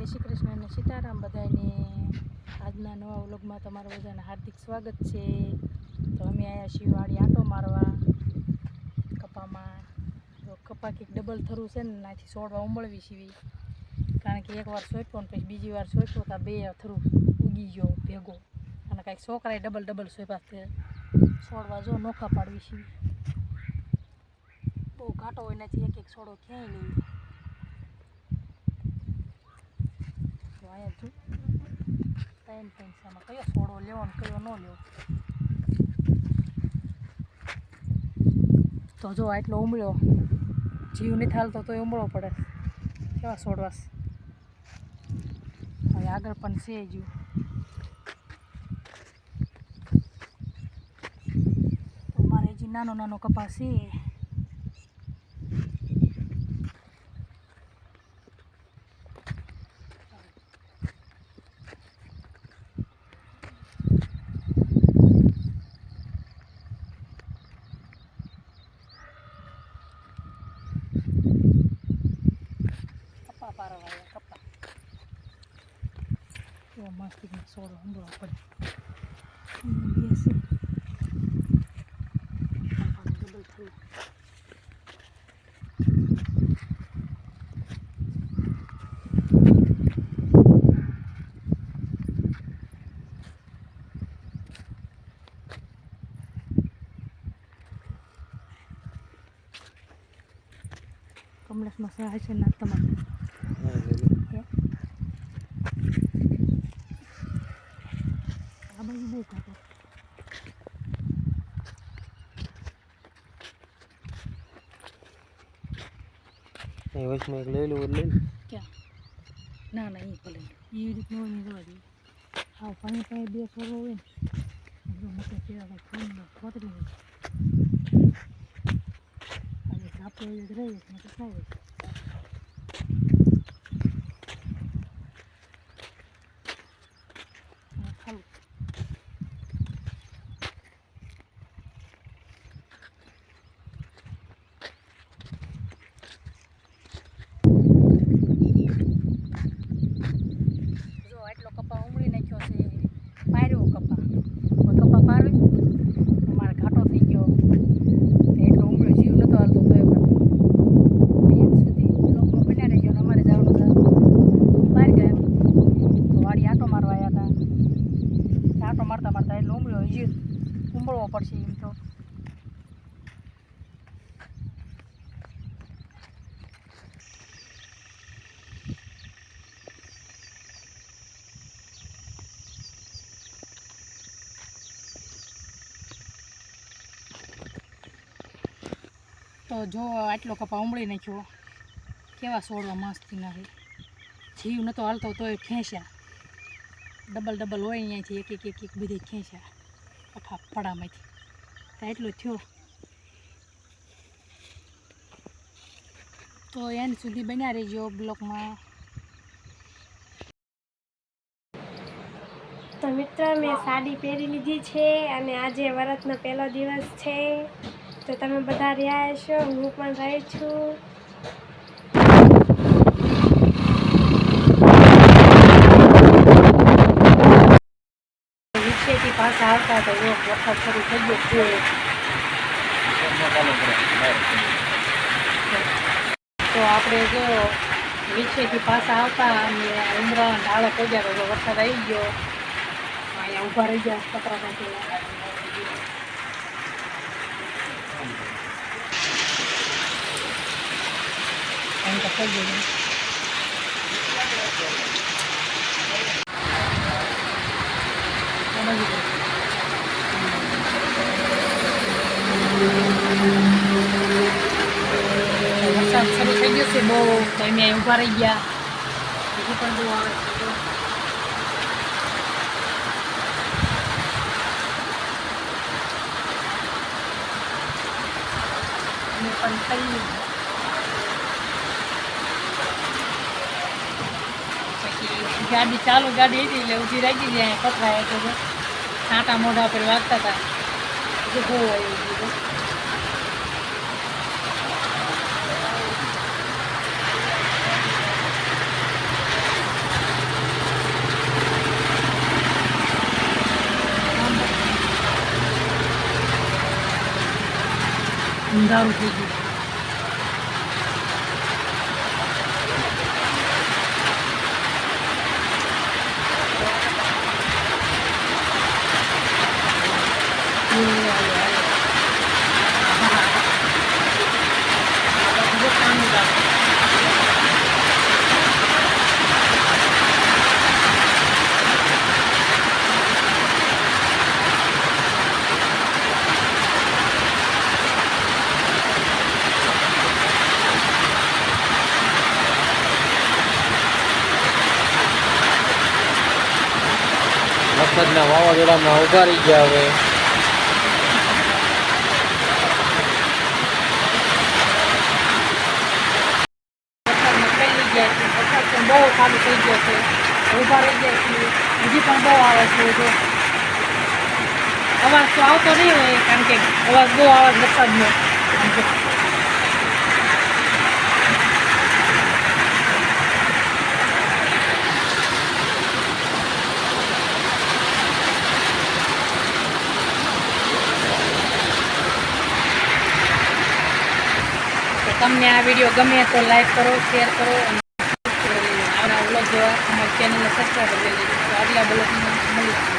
જય શ્રી કૃષ્ણ અને સીતારામ બધાને આજના નવા વ્લોગમાં તમારા બધાને હાર્દિક સ્વાગત છે. તો અમે આવ્યા શિવાળી આંટો મારવા, કપામાં. કપા કંઈક ડબલ થરું છે ને નાથી છોડવા ઉમળવી સીવી કારણ કે એકવાર સોંપ્યો ને પછી બીજી વાર સોંપ્યો તો બે થરું ઉગી ગયો ભેગો. અને કાંઈક છોકરાએ ડબલ ડબલ સોંપ્યા છે. છોડવા જો નોખા પાડવી સીવી બહુ ઘાટો હોય નથી એક એક છોડો ક્યાંય નહીં. તો અહીંયા જો ત્રણ પૈસામાં કયો છોડો લેવો ને કયો ન લેવો. તો જો આટલો ઉમળ્યો, જીવ નથી હાલતો તોય ઉમળવો પડે. કેવા છોડવાસ હવે આગળ પણ છે જીવ. તો હજી નાનો નાનો કપાસ છે કપા પારવા આવ્યા કપા મસ્તી સોડો હંભળો પડે ડબલ થયું કમલેશમાં સહાય છે ના તમારે હે? આ બાજુ બહુ કાપો અહીં વચમાં એક લઈ લો લઈ લો ક્યાં? ના ના એ ભલે એવી રીતનું હોય ને જવા દઈએ હા પાણી પાસે બે સોરો હોય ને. મોટો કેળા ફોન ખોતરી હોય આપણે રહીએ ને તો થાય ખાલું જો આટલો કપા ઉમળી નાખ્યો છે પાર્યો કપા હવે કપા પારવી મારે ઘાટો થઈ ગયો તો એટલો ઉમળ્યો જીવ નતો હાલતો તોય પણ એમ સુધી લોકો બન્યા રહી ગયો ને અમારે જવાનું છે બહાર ગયા એમ તો વાડી આટો મારવા આવ્યા હતા આટો મારતા મારતા એટલો ઉમળ્યો હજી ઉમળવો પડશે એમ તો તો જો આટલો કપા ઉમળી નાખ્યો. કેવા સોડવા મસ્તી ના જીવ નતો હાલતો તોય ખેંચ્યા. ડબલ ડબલ હોય અહીંયાથી એક એક એક એક બધી ખેંચ્યા. આખા પડામાંથી તો એટલું થયો. તો એન મેં સાડી પહેરી લીધી છે અને આજે વરતનો પહેલો દિવસ છે. તો તમે બધા રહ્યા છો હું પણ રહી છું. નીચેથી પાછા આવતા તો એક વખત શરૂ થઈ ગયો છે તો આપણે જો નીચેથી પાછા આવતા અને ઉમરા ઢાળે પહોંચ્યા તો વરસાદ આવી ગયો, અહીંયા ઊભા રહી ગયા પતરા પાસે એમ તો થઈ ગયું આ બાજુ જુઓ. વરસાદ શરૂ થઈ ગયો છે બહુ તો અમે અહીં ઊભા રહી ગયા બીજું પણ બહુ આવે છે જો. અમે પણ થઈ પછી ગાડી ચાલુ ગાડી હતી એટલે ઊભી રાખી જાય પથરાય તો છાંટા મોઢા પર વાગતા હતા. એટલે બહુ આવ્યું અંધારું થઈ ગયું. વરસાદના વાવાઝોડામાં ઊભા ગયા હવે વરસાદમાં પહેલી ગયા છે વરસાદ પણ બહુ સારું થઈ ગયો છે. ઊભા રહી ગયા છીએ હજી પણ બહુ આવે છે જો. અવાજ તો આવતો નહીં હોય, કારણ કે અવાજ બહુ આવે છે વરસાદનો. તમને આ વીડિયો ગમે તો લાઈક કરો, શેર કરો જોવા અમારી ચેનલને સબસ્ક્રાઈબ કરી લેજો આગલા બ્લોગમાં મળીશું.